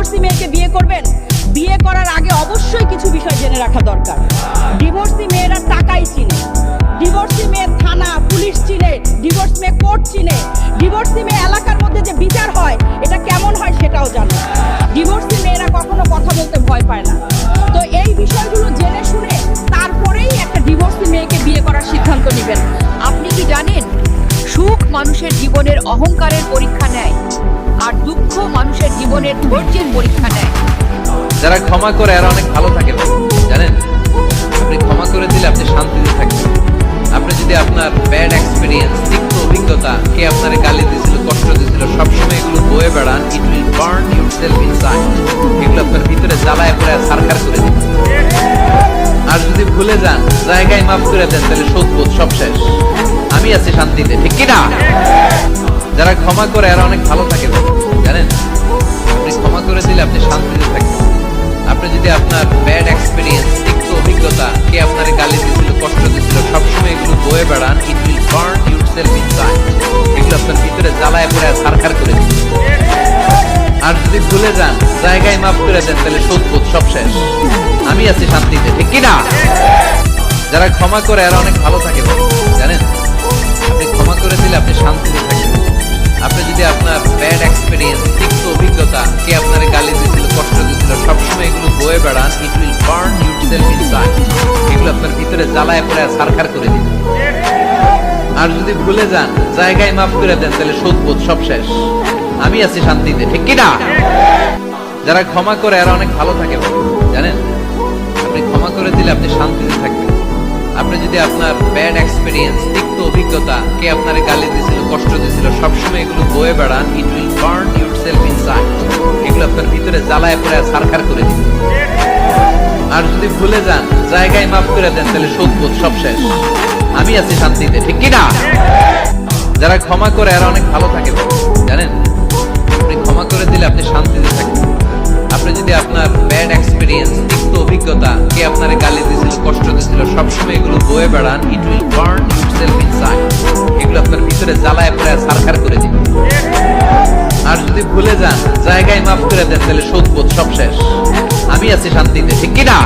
Divorcee মেয়েকে বিয়ে করবেন? বিয়ে করার আগে অবশ্যই কিছু বিষয় জেনে রাখা দরকার। ডিভোর্সি মেয়েরা টাকাই চিনে। ডিভোর্সি মেয়ে থানা, পুলিশ চিনে ডিভোর্স মেয়ে কোর্ট চিনে। ডিভোর্সি মেয়ে এলাকার মধ্যে যে বিচার হয়, এটা কেমন হয় সেটাও জানে। ডিভোর্সি মেয়েরা কখনো কথা বলতে ভয় পায় না। তো এই বিষয়গুলো জেনে শুনে তারপরেই একটা ডিভোর্সি মেয়েকে বিয়ে করার সিদ্ধান্ত নেবেন। আপনি কি জানেন? সুখ মানুষের জীবনের অহংকারের পরীক্ষা নেয়। জীবনের ধৈর্যের পরীক্ষা নেয়। যারা ক্ষমা করে, এরা অনেক ভালো থাকে জানেন? আপনি ক্ষমা করে দিলে আপনি শান্তিতে থাকবেন। আপনি যদি আপনার ব্যাড এক্সপিরিয়েন্স তিক্ত অভিজ্ঞতা কে আপনার গালি দিয়েছিল কষ্ট দিয়েছিল সবসময় এগুলো বয়ে বেড়ান it will burn yourself inside এগুলো আপনার ভিতরে জ্বালায় পড়ে সারকার করে দিবে। আর যদি ভুলে যান, জায়গায় মাফ করে দেন, তাহলে শোধবোধ সব শেষ। আমি আছি শান্তিতে, ঠিক কি না? যারা ক্ষমা করে, এরা অনেক ভালো থাকে দিলে আপনি শান্তিতে থাকবেন। আপনি যদি আপনার ব্যাড এক্সপিরিয়েন্স তিক্ত অভিজ্ঞতা কে আপনার গালি দিয়েছিল কষ্ট দিয়েছিল সবসময় এগুলো বয়ে বেড়ান it will burn yourself inside এগুলো আপনার ভিতরে জ্বালায় পড়ে সারখার করে দিবে। আর যদি ভুলে যান, জায়গায় মাফ করে দেন, তাহলে শোধবোধ সব শেষ। আমি আছি শান্তিতে, ঠিক কি না? যারা ক্ষমা করে, এরা অনেক ভালো থাকে জানেন? আপনি ক্ষমা করে দিলে আপনি শান্তিতে থাকবেন। আপনার ভিতরে জ্বালায় পড়ে সারখার করে দিবে। আর যদি ভুলে যান, জায়গায় মাফ করে দেন, তাহলে শোধবোধ সব শেষ। আমি আছি শান্তিতে, ঠিক কি না? যারা ক্ষমা করে, এরা অনেক ভালো থাকে জানেন? আপনি ক্ষমা করে দিলে আপনি শান্তিতে থাকবেন। আপনি যদি আপনার ব্যাড এক্সপিরিয়েন্স তিক্ত অভিজ্ঞতা, কে আপনার গালি দিয়েছিল কষ্ট দিয়েছিল সবসময় এগুলো বয়ে বেড়ান it will burn yourself inside এগুলো আপনার ভিতরে জ্বালায় পড়ে সারখার করে দিবে। আর যদি ভুলে যান, জায়গায় মাফ করে দেন, তাহলে শোধবোধ সব শেষ। আমি আছি শান্তিতে, ঠিক কি না? যারা ক্ষমা করে, এরা অনেক ভালো থাকে। জানেন, আপনি ক্ষমা করে দিলে আপনি শান্তিতে থাকবেন। আপনি যদি আপনার ব্যাড এক্সপিরিয়েন্স তিক্ত অভিজ্ঞতা, কে আপনার গালি দিয়েছিল কষ্ট দিয়েছিল সবসময় এগুলো বয়ে বেড়ান it will burn yourself inside এগুলো আপনার ভিতরে জ্বালায় পড়ে সারখার করে দিবে। আর যদি ভুলে যান, জায়গায় মাফ করে দেন, তাহলে শোধবোধ সব শেষ। আমি আছি শান্তিতে ঠিক কি না